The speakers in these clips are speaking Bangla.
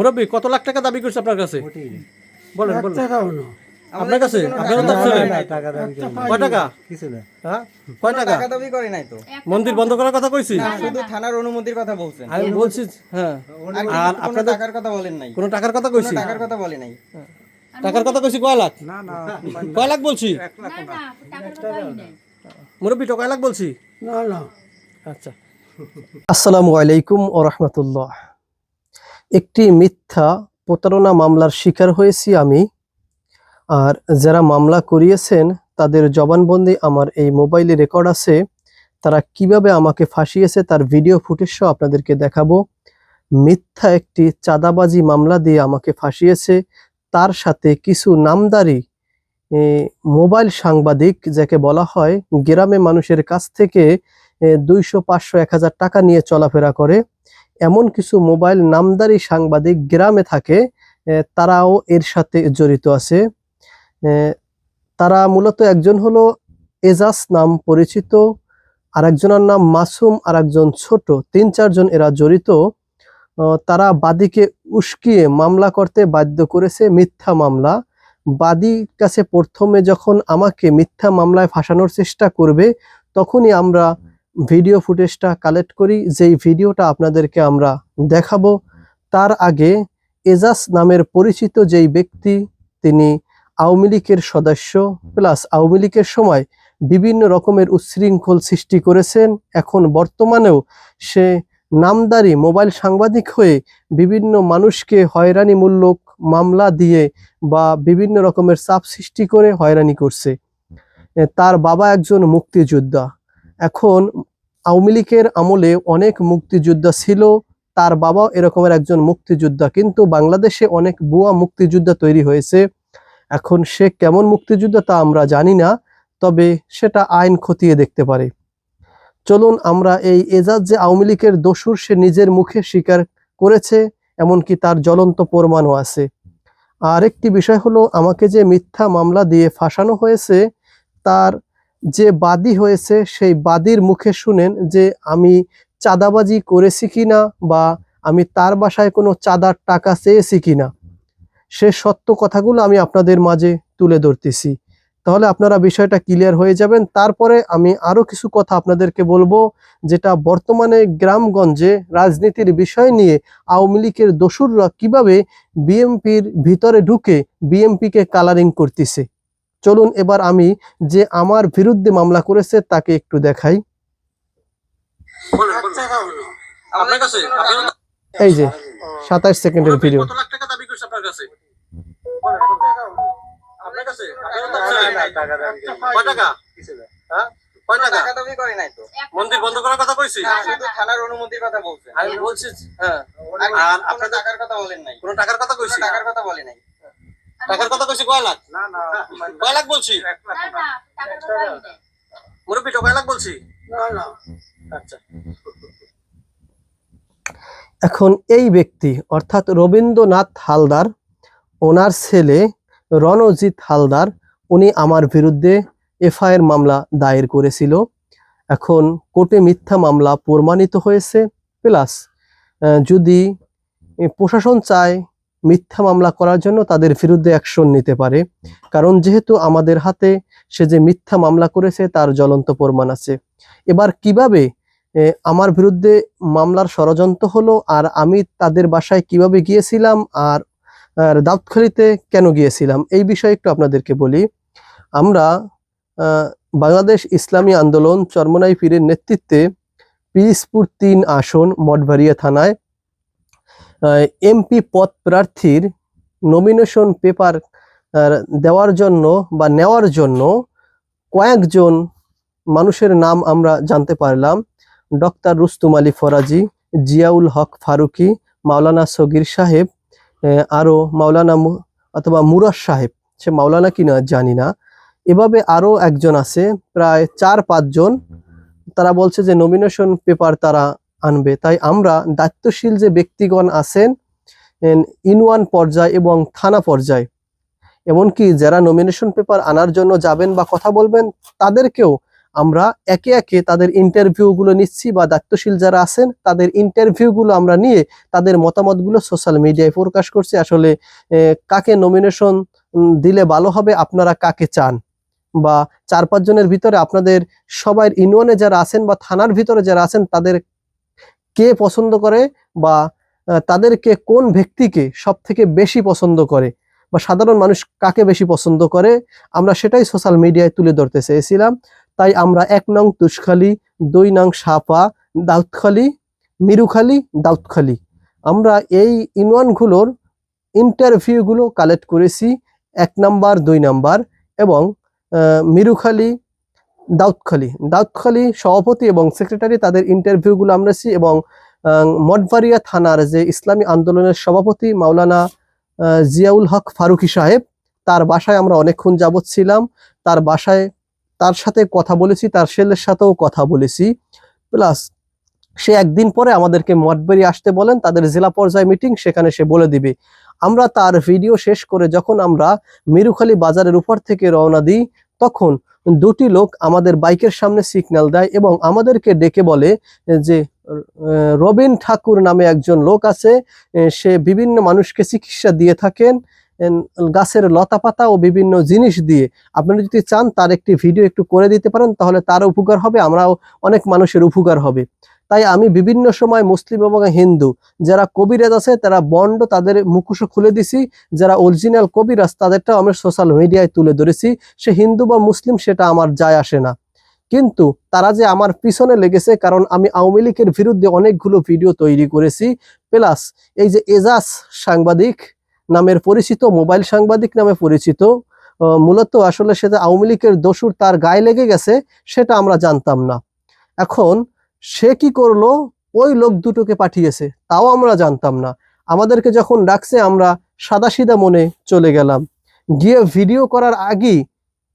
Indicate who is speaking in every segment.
Speaker 1: মুরব্বী কত লাখ টাকা দাবি করছে আপনার কাছে? বলেন বলেন।
Speaker 2: টাকাও না।
Speaker 1: আপনার কাছে? আপনার দাবি কয় টাকা?
Speaker 3: কিছু না।
Speaker 1: হ্যাঁ? কয় টাকা?
Speaker 4: টাকা দাবি করে নাই তো।
Speaker 1: মন্দির বন্ধ করার কথা কইছি?
Speaker 4: শুধু থানার অনুমতির কথা বলছেন।
Speaker 1: আমি বলছি হ্যাঁ।
Speaker 4: আর টাকার কথা বলেন নাই।
Speaker 1: কোনো টাকার কথা কইছি?
Speaker 4: টাকার কথা বলে নাই।
Speaker 1: টাকার কথা কইছি কয় লাখ?
Speaker 3: না না।
Speaker 1: কয় লাখ বলছি? মুরব্বী তো কয় লাখ বলছি?
Speaker 2: না না।
Speaker 1: আচ্ছা। আসসালামু আলাইকুম ও রহমতুল্লাহ। একটি মিথ্যা প্রতারণা মামলার শিকার হয়েছি আমি। আর যারা মামলা করিয়েছেন, তাদের জবানবন্দি আমার এই মোবাইলে রেকর্ড আছে। তারা কীভাবে আমাকে ফাঁসিয়েছে তার ভিডিও ফুটেজ সহ আপনাদেরকে দেখাবো। মিথ্যা একটি চাঁদাবাজি মামলা দিয়ে আমাকে ফাঁসিয়েছে। তার সাথে কিছু নামদারি মোবাইল সাংবাদিক, যাকে বলা হয়, গ্রামে মানুষের কাছ থেকে দুইশো পাঁচশো এক হাজার টাকা নিয়ে চলাফেরা করে। এমন কিছু মোবাইল নামদারি সাংবাদিক গ্রামে থাকে তারাও এর সাথে জড়িত আছে। তারা মূলত একজন হলো এজাজ নাম পরিচিত আর একজনের নাম মাসুম আর একজন ছোট, তিন চারজন এরা জড়িত। তারা বাদীকে উস্কিয়ে মামলা করতে বাধ্য করেছে মিথ্যা মামলা। বাদীর কাছে প্রথমে যখন আমাকে মিথ্যা মামলায় ফাঁসানোর চেষ্টা করবে, তখনই আমরা ভিডিও ফুটেজটা কালেক্ট করি, যেই ভিডিওটা আপনাদেরকে আমরা দেখাবো, তার আগে এজাজ নামের পরিচিত যেই ব্যক্তি, তিনি আওয়ামী লীগের সদস্য প্লাস আওয়ামী লীগের সময় বিভিন্ন রকমের উচ্ছৃঙ্খল সৃষ্টি করেছেন, এখন বর্তমানেও সে নামদারি মোবাইল সাংবাদিক হয়ে বিভিন্ন মানুষকে হয়রানিমূলক মামলা দিয়ে বা বিভিন্ন রকমের চাপ সৃষ্টি করে হয়রানি করছে। তার বাবা একজন মুক্তিযোদ্ধা। এখন আওয়ামী লীগের আমলে অনেক মুক্তিযোদ্ধা ছিল, তার বাবাও এরকমের একজন মুক্তিযোদ্ধা। কিন্তু বাংলাদেশে অনেক বুয়া মুক্তিযোদ্ধা তৈরি হয়েছে। এখন সে কেমন মুক্তিযোদ্ধা তা আমরা জানি না, তবে সেটা আইন খতিয়ে দেখতে পারে। চলুন আমরা এই এজাজ যে আওয়ামী লীগের দোষুর, সে নিজের মুখে স্বীকার করেছে, এমনকি তার জ্বলন্ত প্রমাণও আছে। আর একটি বিষয় হলো, আমাকে যে মিথ্যা মামলা দিয়ে ফাঁসানো হয়েছে, তার যে বাদী হয়েছে, সেই বাদীর মুখে শুনেন যে আমি চাঁদাবাজি করেছি কি না বা আমি তার বাসায় কোনো চাঁদার টাকা চেয়েছি কি না সে সত্য কথাগুলো আমি আপনাদের মাঝে তুলে ধরতেছি। তাহলে আপনারা বিষয়টা ক্লিয়ার হয়ে যাবেন। তারপরে আমি আরও কিছু কথা আপনাদেরকে বলব, যেটা বর্তমানে গ্রামগঞ্জে রাজনীতির বিষয় নিয়ে আওয়ামী লীগের দোসুররা কীভাবে বিএমপির ভিতরে ঢুকে বিএমপিকে কালারিং করতেছে। চলুন এবার আমি যে আমার বিরুদ্ধে মামলা করেছে তাকে একটু দেখাই। আপনার
Speaker 3: এই যে সাতাশ সেকেন্ডের ভিডিও
Speaker 1: কত লাখ টাকা দাবি করছে আপনার কাছে? আপনার কাছে?
Speaker 3: টাকা দাবি
Speaker 1: কয় টাকা?
Speaker 3: কিছু না
Speaker 1: হ্যাঁ? কয় টাকা?
Speaker 4: টাকা দাবি করে নাই তো।
Speaker 1: মন্দির বন্ধ করার কথা কইছি
Speaker 4: শুধু থানার অনুমতির কথা বলছেন
Speaker 1: আমি বলছি হ্যাঁ।
Speaker 4: টাকার কথা বলেন নাই।
Speaker 1: কোনো টাকার কথা কইছি
Speaker 4: টাকার কথা বলে নাই।
Speaker 1: টাকার কথা কইছি কয় লাখ?
Speaker 3: না না
Speaker 1: কয় লাখ বলছি? মুরব্বী তো কয় লাখ বলছি?
Speaker 2: না না।
Speaker 1: আচ্ছা।
Speaker 3: এখন এই ব্যক্তি অর্থাৎ রবীন্দ্রনাথ হালদার ওনার ছেলে রণজিৎ হালদার উনি আমার বিরুদ্ধে এফআইআর মামলা দায়ের করেছিল। এখন কোর্টে মিথ্যা মামলা প্রমাণিত হয়েছে। প্লাস যদি প্রশাসন চায় মিথ্যা মামলা করার জন্য তাদের বিরুদ্ধে অ্যাকশন নিতে পারে। কারণ যেহেতু আমাদের হাতে সে যে মিথ্যা মামলা করেছে, তার জ্বলন্ত প্রমাণ আছে। এবার কীভাবে আমার বিরুদ্ধে মামলার ষড়যন্ত্র হলো, আর আমি তাদের বাসায় কীভাবে গিয়েছিলাম, আর আর কেন গিয়েছিলাম? এই বিষয়ে একটু আপনাদেরকে বলি। আমরা বাংলাদেশ ইসলামী আন্দোলন চরমনাই পীরের নেতৃত্বে পিরিসপুর তিন আসন মঠবাড়িয়া থানায় এমপি পদ প্রার্থীর নমিনেশন পেপার দেওয়ার জন্য বা নেওয়ার জন্য কয়েকজন মানুষের নাম আমরা জানতে পারলাম। ডক্টর রুস্তুম আলী ফরাজি জিয়াউল হক ফারুকি মাওলানা সগির সাহেব আহ, আরও মাওলানা অথবা মুরাদ সাহেব। সে মাওলানা কিনা জানি না। এভাবে আরও একজন আছে প্রায় চার পাঁচজন। তারা বলছে যে নমিনেশন পেপার তারা আনবে। তাই আমরা দায়িত্বশীল যে ব্যক্তিগণ আছেন ইনওয়ান পর্যায় এবং থানা পর্যায়, এমনকি যারা নমিনেশন পেপার আনার জন্য যাবেন বা কথা বলবেন, তাদেরকেও
Speaker 1: আমরা একে একে তাদের ইন্টারভিউগুলো নিচ্ছি বা দায়িত্বশীল যারা আছেন, তাদের ইন্টারভিউগুলো আমরা নিয়ে তাদের মতামতগুলো সোশ্যাল মিডিয়ায় প্রকাশ করছি। আসলে কাকে নমিনেশন দিলে ভালো হবে, আপনারা কাকে চান? বা চার পাঁচজনের ভিতরে আপনাদের সবাই ইউনিয়নে যারা আছেন বা থানার ভিতরে যারা আছেন, তাদের কে পছন্দ করে বা তাদেরকে কোন ব্যক্তিকে সব থেকে বেশি পছন্দ করে বা সাধারণ মানুষ কাকে বেশি পছন্দ করে, আমরা সেটাই সোশ্যাল মিডিয়ায় তুলে ধরতে চেয়েছিলাম। তাই আমরা এক নং তুষখালী, দুই নং সাপা, দাউদখালী, মিরুখালি, দাউদখালী। আমরা এই ইউনিয়নগুলোর ইন্টারভিউগুলো কালেক্ট করেছি, এক নাম্বার, দুই নাম্বার এবং মিরুখালী দাউদখালী দাউদখালী সভাপতি এবং সেক্রেটারি, তাদের ইন্টারভিউগুলো আমরা এবং মঠবাড়িয়া থানার যে ইসলামী আন্দোলনের সভাপতি মাওলানা জিয়াউল হক ফারুকি সাহেব, তার বাসায় আমরা অনেকক্ষণ যাবৎ ছিলাম। তার বাসায় তার সাথে কথা বলেছি, তার ছেলের সাথেও কথা বলেছি। প্লাস সে একদিন পরে আমাদেরকে মঠবাড়ি আসতে বলেন, তাদের জেলা পর্যায়ে মিটিং, সেখানে সে বলে দিবে। আমরা তার ভিডিও শেষ করে যখন আমরা মিরুখালী বাজারের উপর থেকে রওনা দিই, তখন দুটি লোক আমাদের বাইকের সামনে সিগন্যাল দেয় এবং আমাদেরকে ডেকে বলে যে, রবিন ঠাকুর নামে একজন লোক আছে, সে বিভিন্ন মানুষকে চিকিৎসা দিয়ে থাকেন গাছের লতা পাতা ও বিভিন্ন জিনিস দিয়ে। আপনারা যদি চান তার একটি ভিডিও একটু করে দিতে পারেন, তাহলে তার উপকার হবে, আমরাও অনেক মানুষের উপকার হবে। তাই আমি বিভিন্ন সময় মুসলিম এবং হিন্দু, যারা কবিরাজ আছে তারা বন্ড তাদের মুখোশ খুলে দিছি, যারা অরিজিনাল কবিরাজ তাদেরটাও আমি সোশ্যাল মিডিয়ায় তুলে ধরেছি, সে হিন্দু বা মুসলিম সেটা আমার যায় আসে না। কিন্তু তারা যে আমার পিছনে লেগেছে, কারণ আমি আওয়ামী লীগের বিরুদ্ধে অনেকগুলো ভিডিও তৈরি করেছি প্লাস এই যে এজাজ সাংবাদিক নামের পরিচিত, মোবাইল সাংবাদিক নামে পরিচিত মূলত আসলে সেটা আওয়ামী লীগের দোসুর তার গায়ে লেগে গেছে, সেটা আমরা জানতাম না। এখন সে কি করল? ওই লোক দুটোকে পাঠিয়েছে। তাও আমরা জানতাম না। আমাদেরকে যখন ডাকছে, আমরা সাদাসিধা মনে চলে গেলাম। গিয়ে ভিডিও করার আগেই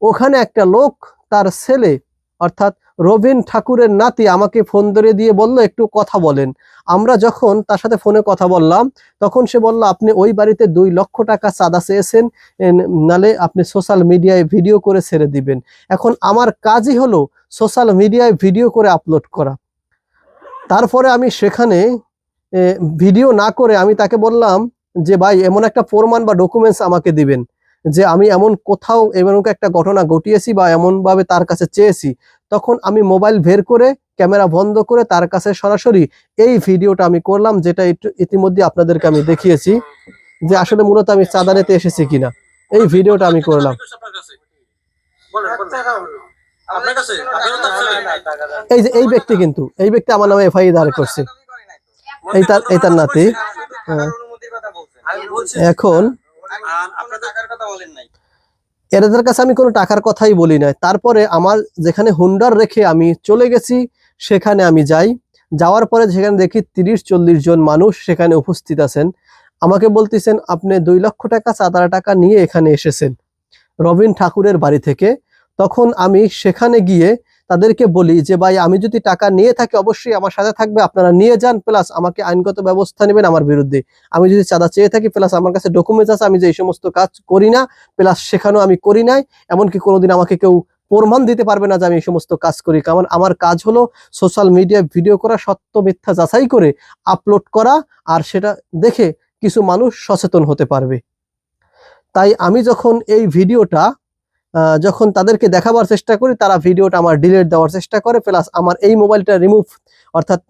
Speaker 1: ওখানে একটা লোক, তার ছেলে, অর্থাৎ রবীন ঠাকুরের নাতি আমাকে ফোন ধরে দিয়ে বলল, একটু কথা বলেন। আমরা যখন তার সাথে ফোনে কথা বললাম, তখন সে বলল, আপনি ওই বাড়িতে দুই লক্ষ টাকা চাঁদা চেয়েছেন নালে আপনি সোশ্যাল মিডিয়ায় ভিডিও করে ছেড়ে দিবেন। এখন আমার কাজই হলো সোশ্যাল মিডিয়ায় ভিডিও করে আপলোড করা। তারপরে আমি সেখানে ভিডিও না করে আমি তাকে বললাম যে, ভাই, এমন একটা প্রমাণ বা ডকুমেন্টস আমাকে দিবেন যে, আমি এমন কোথাও এমন একটা ঘটনা ঘটিয়েছি বা এমনভাবে তার কাছে চেয়েছি। তখন আমি মোবাইল বের করে, ক্যামেরা বন্ধ করে তার কাছে সরাসরি এই ভিডিওটা আমি করলাম, যেটা ইতিমধ্যে আপনাদেরকে আমি দেখিয়েছি যে, আসলে মূলত আমি চাঁদা নিতে এসেছি কিনা। এই ভিডিওটা আমি করলাম। এই যে এই ব্যক্তি কিন্তু এই ব্যক্তি আমার নামে এফআই দাঁড় করছে। এই তার- এই তার নাতি।
Speaker 4: থানার অনুমতির কথা বলছেন।
Speaker 2: আমি বলছি
Speaker 1: এখন
Speaker 4: আর টাকার কথা বলেন নাই।
Speaker 1: এদের কাছে আমি কোনো টাকার কথাই বলি নাই। তারপরে আমার যেখানে হুন্ডার রেখে আমি চলে গেছি সেখানে আমি যাই। যাওয়ার পরে সেখানে দেখি তিরিশ চল্লিশ জন মানুষ সেখানে উপস্থিত আছেন। আমাকে বলতেছেন আপনি দুই লক্ষ টাকা চাঁদা টাকা নিয়ে এখানে এসেছেন। রবিন ঠাকুরের বাড়ি থেকে তখন আমি সেখানে গিয়ে তাদেরকে বলি যে, ভাই, আমি যদি টাকা নিয়ে থাকি, অবশ্যই আমার সাথে থাকবে, আপনারা নিয়ে যান, প্লাস আমাকে আইনগত ব্যবস্থা নেবেন আমার বিরুদ্ধে। আমি যদি চাঁদা চেয়ে থাকি, প্লাস আমার কাছে ডকুমেন্টস আছে, আমি যে এই সমস্ত কাজ করি না, প্লাস সেখানেও আমি করি নাই, এমনকি কোনোদিন আমাকে কেউ প্রমাণ দিতে পারবে না যে আমি এই সমস্ত কাজ করি। কারণ আমার কাজ হলো সোশ্যাল মিডিয়ায় ভিডিও করা, সত্য মিথ্যা যাচাই করে আপলোড করা, আর সেটা দেখে কিছু মানুষ সচেতন হতে পারবে। তাই আমি যখন এই ভিডিওটা যখন তাদেরকে দেখাবার চেষ্টা করি, তারা ভিডিওটা আমার ডিলিট দেওয়ার চেষ্টা করে প্লাস আমার এই মোবাইলটা রিমুভ অর্থাৎ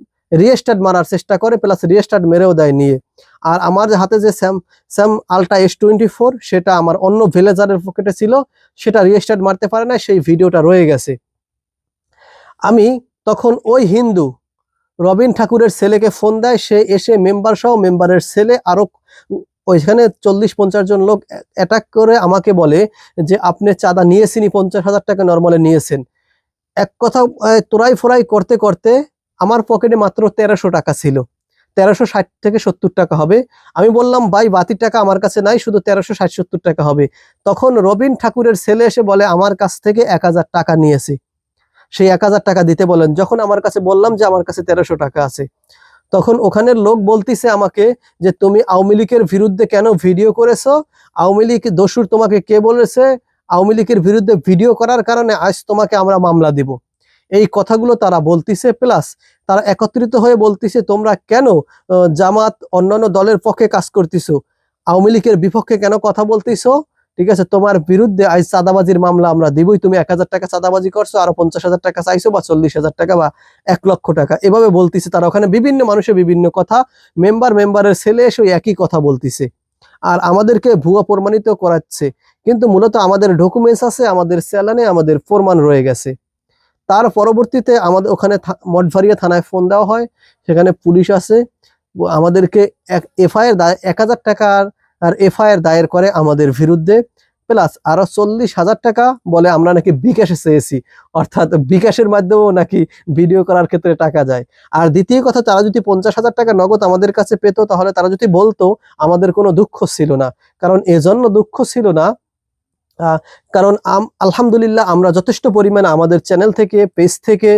Speaker 1: রিস্টার্ট মারার চেষ্টা করে প্লাস রিস্টার্ট মেরেও দেয় নিয়ে। আর আমার হাতে যে Sam Sam ultra S twenty four সেটা আমার অন্য ভিলেজারের পকেটে ছিল, সেটা রিস্টার্ট মারতে পারে না সেই ভিডিওটা রয়ে গেছে। আমি তখন ওই হিন্দু, রবিন ঠাকুরের ছেলেকে ফোন দেয়, সে এসে মেম্বার সহ মেম্বারের ছেলে আরও ওইখানে চল্লিশ পঞ্চাশ জন লোক অ্যাটাক করে আমাকে বলে যে, আপনি চাঁদা নিয়েছেনই পঞ্চাশ হাজার টাকা নর্মালে নিয়েছেন। এক কথা তোরাই ফোরাই করতে করতে আমার পকেটে মাত্র তেরোশো টাকা ছিল। তেরোশো ষাট থেকে সত্তর টাকা হবে। আমি বললাম, ভাই বাতির টাকা আমার কাছে নাই, শুধু তেরোশো ষাট সত্তর টাকা হবে। তখন রবিন ঠাকুরের ছেলে এসে বলে, আমার কাছ থেকে এক হাজার টাকা নিয়েছে। সেই এক হাজার টাকা দিতে বলেন। যখন আমার কাছে বললাম যে, আমার কাছে তেরোশো টাকা আছে। তখন ওখানের লোক বলতিছে আমাকে যে, তুমি আওয়ামী লীগের বিরুদ্ধে কেন ভিডিও করেছ? আওয়ামী লীগ দস্যুর তোমাকে কে বলেছে? আওয়ামী লীগের বিরুদ্ধে ভিডিও করার কারণে আজ তোমাকে আমরা মামলা দিব। এই কথাগুলো তারা বলতিছে, প্লাস তারা একত্রিত হয়ে বলতিছে, তোমরা কেন জামাত অন্যান্য দলের পক্ষে কাজ করতেছো? আওয়ামী লীগের বিপক্ষে কেন কথা বলতেছো? ঠিক আছে? তোমার বিরুদ্ধে আজ চাঁদাবাজির মামলা আমরা দিবই। তুমি এক হাজার টাকা চাঁদাবাজি করছ, আরও পঞ্চাশ হাজার টাকা চাইছো বা চল্লিশ হাজার টাকা বা এক লক্ষ টাকা। এভাবে বলতিছে তারা। ওখানে বিভিন্ন মানুষের বিভিন্ন কথা, মেম্বার মেম্বারের ছেলে এসে একই কথা বলতিছে। আর আমাদেরকে ভুয়া প্রমাণিত করাচ্ছে। কিন্তু মূলত আমাদের ডকুমেন্টস আছে, আমাদের চ্যালানে আমাদের প্রমাণ রয়ে গেছে। তার পরবর্তীতে আমাদের ওখানে মঠভারিয়া থানায় ফোন দেওয়া হয়। সেখানে পুলিশ আছে আমাদেরকে এফআইআর দায় এক হাজার টাকার আর এফআইআর দায়ের করে আমাদের বিরুদ্ধে, প্লাস আরও চল্লিশ হাজার টাকা বলে আমরা নাকি বিকাশে চেয়েছি। অর্থাৎ বিকাশের মাধ্যমেও নাকি ভিডিও করার ক্ষেত্রে টাকা যায়। আর দ্বিতীয় কথা, তারা যদি পঞ্চাশ হাজার টাকা নগদ আমাদের কাছে পেতো, তাহলে তারা যদি বলতো, আমাদের কোনো দুঃখ ছিল না। কারণ এজন্য দুঃখ ছিল না। কারণ আলহামদুলিল্লাহ আমরা যথেষ্ট পরিমাণে আমাদের চ্যানেল থেকে, পেজ থেকে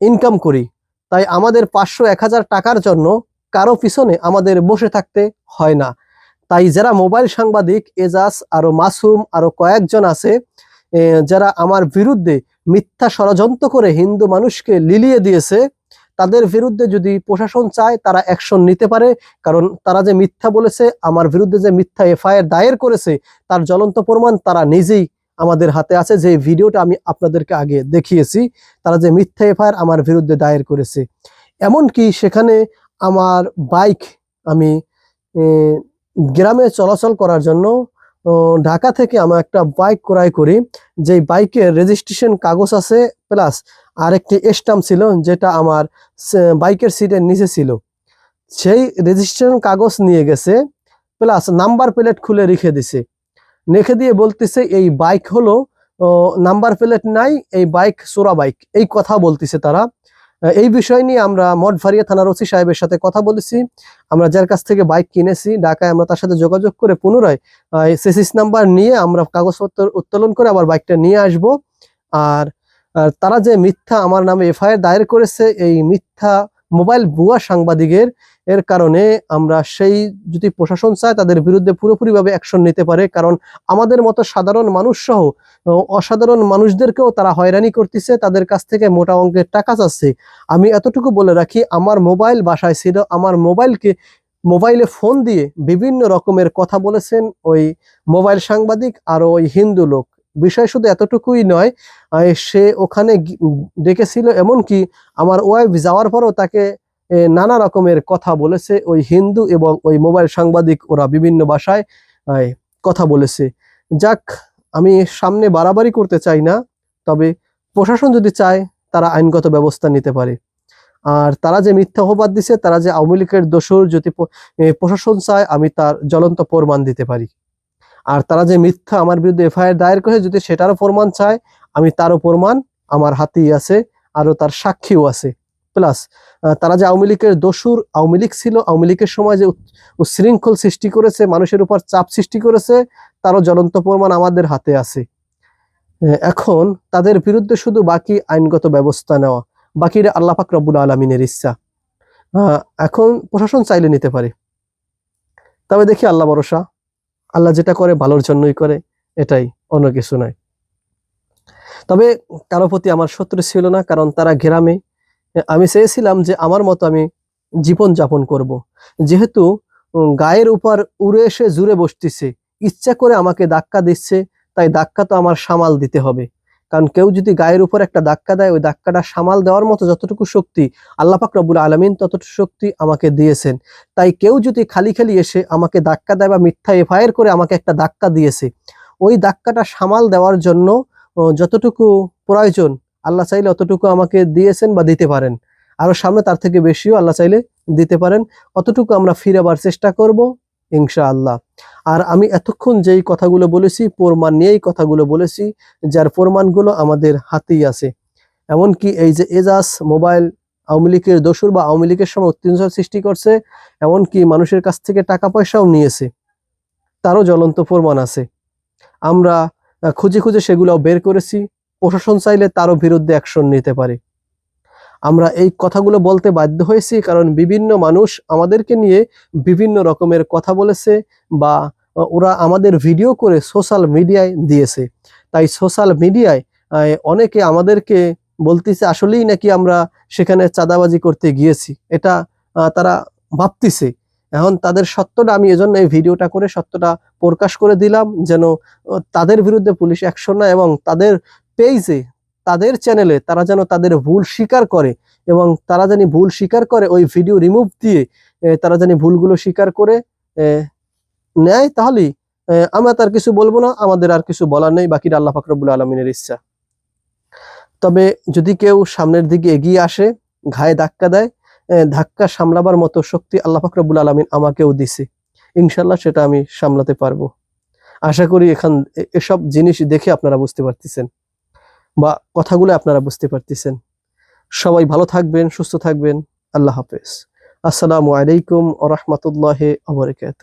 Speaker 1: ইনকাম করি। তাই আমাদের পাঁচশো এক হাজার টাকার জন্য কারও পিছনে আমাদের বসে থাকতে হয় না। তাই যারা মোবাইল সাংবাদিক, এজাজ, আরও মাসুম, আরও কয়েকজন আছে যারা আমার বিরুদ্ধে মিথ্যা ষড়যন্ত্র করে হিন্দু মানুষকে লিলিয়ে দিয়েছে, তাদের বিরুদ্ধে যদি প্রশাসন চায়, তারা অ্যাকশন নিতে পারে। কারণ তারা যে মিথ্যা বলেছে, আমার বিরুদ্ধে যে মিথ্যা এফআইআর দায়ের করেছে, তার জ্বলন্ত প্রমাণ তারা নিজেই আমাদের হাতে আছে। যে ভিডিওটা আমি আপনাদেরকে আগে দেখিয়েছি, তারা যে মিথ্যা এফআইআর আমার বিরুদ্ধে দায়ের করেছে। এমনকি সেখানে আমার বাইক আমি গ্রামে চলাচল করার জন্য ঢাকা থেকে আমি একটা বাইক ক্রয় করি। যে বাইকের রেজিস্ট্রেশন কাগজ আছে প্লাস আরেকটি স্টাম্প ছিল যেটা আমার বাইকের সিটের নিচে ছিল। সেই রেজিস্ট্রেশন কাগজ নিয়ে গেছে প্লাস নাম্বার প্লেট খুলে রেখে দিছে। রেখে দিয়ে বলতেছে, এই বাইক হলো নাম্বার প্লেট নাই, এই বাইক চোরা বাইক এই কথা বলতেছে তারা। এই বিষয় নিয়ে আমরা মঠভারিয়া থানার ওসি সাহেবের সাথে কথা বলেছি। আমরা যার কাছ থেকে বাইক কিনেছি, ঢাকায় আমরা তার সাথে যোগাযোগ করে পুনরায় সেসিস নাম্বার নিয়ে আমরা কাগজপত্র উত্তোলন করে আবার বাইকটা নিয়ে আসব। আর তারা যে মিথ্যা আমার নামে এফআইআর দায়ের করেছে, এই মিথ্যা মোবাইল বুয়া সাংবাদিকের এর কারণে আমরা সেই যদি প্রশাসন চায়, তাদের বিরুদ্ধে পুরোপুরিভাবে অ্যাকশন নিতে পারে। কারণ আমাদের মতো সাধারণ মানুষ সহ অসাধারণ মানুষদেরকেও তারা হয়রানি করতেছে, তাদের কাছ থেকে মোটা অঙ্কের টাকা চাচ্ছে। আমি এতটুকু বলে রাখি, আমার মোবাইল বাসায় ছিল, আমার মোবাইলকে, মোবাইলে ফোন দিয়ে বিভিন্ন রকমের কথা বলেছেন ওই মোবাইল সাংবাদিক আর ওই হিন্দু লোক। বিষয় শুধু এতটুকুই নয় সে ওখানে ডেকেছিল এমনকি আমার ওয়াইফ যাওয়ার পরও তাকে নানা রকমের কথা বলেছে। ওই হিন্দু এবং ওই মোবাইল সাংবাদিক ওরা বিভিন্ন ভাষায় কথা বলেছে। যাক, আমি সামনে বাড়াবাড়ি করতে চাই না, তবে প্রশাসন যদি চায়, তারা আইনগত ব্যবস্থা নিতে পারে। আর তারা যে মিথ্যা অপবাদ দিছে, তারা যে আওয়ামী লীগের দোষর যদি প্রশাসন চায়, আমি তার জ্বলন্ত প্রমাণ দিতে পারি। আর তারা যে মিথ্যা আমার বিরুদ্ধে এফআইআর দায়ের করে, যদি সেটারও প্রমাণ চায়, আমি তারও প্রমাণ আমার হাতেই আছে, আরও তার সাক্ষীও আছে। প্লাস তারা যে আওয়ামী লীগের দোষুর আওয়ামী লীগ ছিল, আওয়ামী লীগের সময় যে উচ্ছৃঙ্খল সৃষ্টি করেছে, মানুষের উপর চাপ সৃষ্টি করেছে, তারও জ্বলন্ত প্রমাণ আমাদের হাতে আছে। এখন তাদের বিরুদ্ধে শুধু বাকি আইনগত ব্যবস্থা নেওয়া বাকিরা আল্লাহ পাক রব্বুল আলমিনের ইচ্ছা। এখন প্রশাসন চাইলে নিতে পারে। তবে দেখি আল্লাহ ভরসা। আল্লাহ যেটা করে ভালোর জন্যই করে, এটাই, অন্য কিছু নয়। তবে কারও প্রতি আমার শত্রু ছিল না, কারণ তারা গ্রামে আমি চেয়েছিলাম যে আমার মতো আমি জীবন যাপন করব। যেহেতু গায়ের উপর উড়ে এসে জুড়ে বসতেছে, ইচ্ছা করে আমাকে ধাক্কা দিচ্ছে, তাই ধাক্কা তো আমার সামাল দিতে হবে কারণ কেউ যদি গায়ের উপর একটা ধাক্কা দেয়, ওই ধাক্কাটা সামাল দেওয়ার মতো যতটুকু শক্তি আল্লাহ পাক রব্বুল আলমিন ততটুকু শক্তি আমাকে দিয়েছেন তাই কেউ যদি খালি খালি এসে আমাকে ধাক্কা দেয় বা মিথ্যা এফআইআর করে আমাকে একটা ধাক্কা দিয়েছে, ওই ধাক্কাটা সামাল দেওয়ার জন্য যতটুকু প্রয়োজন আল্লাহ চাইলে অতটুকু আমাকে দিয়েছেন বা দিতে পারেন। আরও সামনে তার থেকে বেশিও আল্লাহ চাইলে দিতে পারেন। অতটুকু আমরা ফিরাবার চেষ্টা করব ইনশা আল্লাহ আর আমি এতক্ষণ যেই কথাগুলো বলেছি, প্রমাণ নিয়েই কথাগুলো বলেছি, যার প্রমাণগুলো আমাদের হাতেই আছে। এমনকি এই যে এজাজ মোবাইল আওয়ামী লীগের দোসর বা আওয়ামী লীগের সময় উত্তেজনা সৃষ্টি করছে, এমনকি মানুষের কাছ থেকে টাকা পয়সাও নিয়েছে, তারও জ্বলন্ত প্রমাণ আছে। আমরা খুঁজে খুঁজে সেগুলো বের করেছি। প্রশাসন চাইলে তারও বিরুদ্ধে অ্যাকশন নিতে পারে। আমরা এই কথাগুলো বলতে বাধ্য হয়েছি কারণ বিভিন্ন মানুষ আমাদেরকে নিয়ে বিভিন্ন রকমের কথা বলেছে বা ওরা আমাদের ভিডিও করে সোশ্যাল মিডিয়ায় দিয়েছে। তাই সোশ্যাল মিডিয়ায় অনেকে আমাদেরকে বলতেছে, আসলেই নাকি আমরা সেখানে চাঁদাবাজি করতে গিয়েছি? এটা তারা ভাবতেছে। এখন তাদের সত্যটা আমি এজন্য এই ভিডিওটা করে সত্যটা প্রকাশ করে দিলাম যেন তাদের বিরুদ্ধে পুলিশ অ্যাকশন নেয় এবং তাদের পেজে তাদের চ্যানেলে তারা যেন তাদের ভুল স্বীকার করে এবং তারা জানি ভুল স্বীকার করে ওই ভিডিও রিমুভ দিয়ে তারা জানি ভুলগুলো স্বীকার করে নেয় তাহলেই আমরা তার কিছু বলব না, আমাদের আর কিছু বলার নেই, বাকিটা আল্লাহ ফাকরবুল আলমিনের ইচ্ছা। তবে যদি কেউ সামনের দিকে এগিয়ে আসে, ঘায়ে ধাক্কা দেয় ধাক্কা সামলাবার মতো শক্তি আল্লাহ ফাকরবুল আলমিন আমাকেও দিছে। ইনশাল্লাহ সেটা আমি সামলাতে পারব। আশা করি এখান এসব জিনিস দেখে আপনারা বুঝতে পারতেছেন। বা কথাগুলো আপনারা বুঝতে পারতেছেন। সবাই ভালো থাকবেন, সুস্থ থাকবেন। আল্লাহ হাফেজ। আসসালামু আলাইকুম ওরহমতুল্লাহ আবরকাত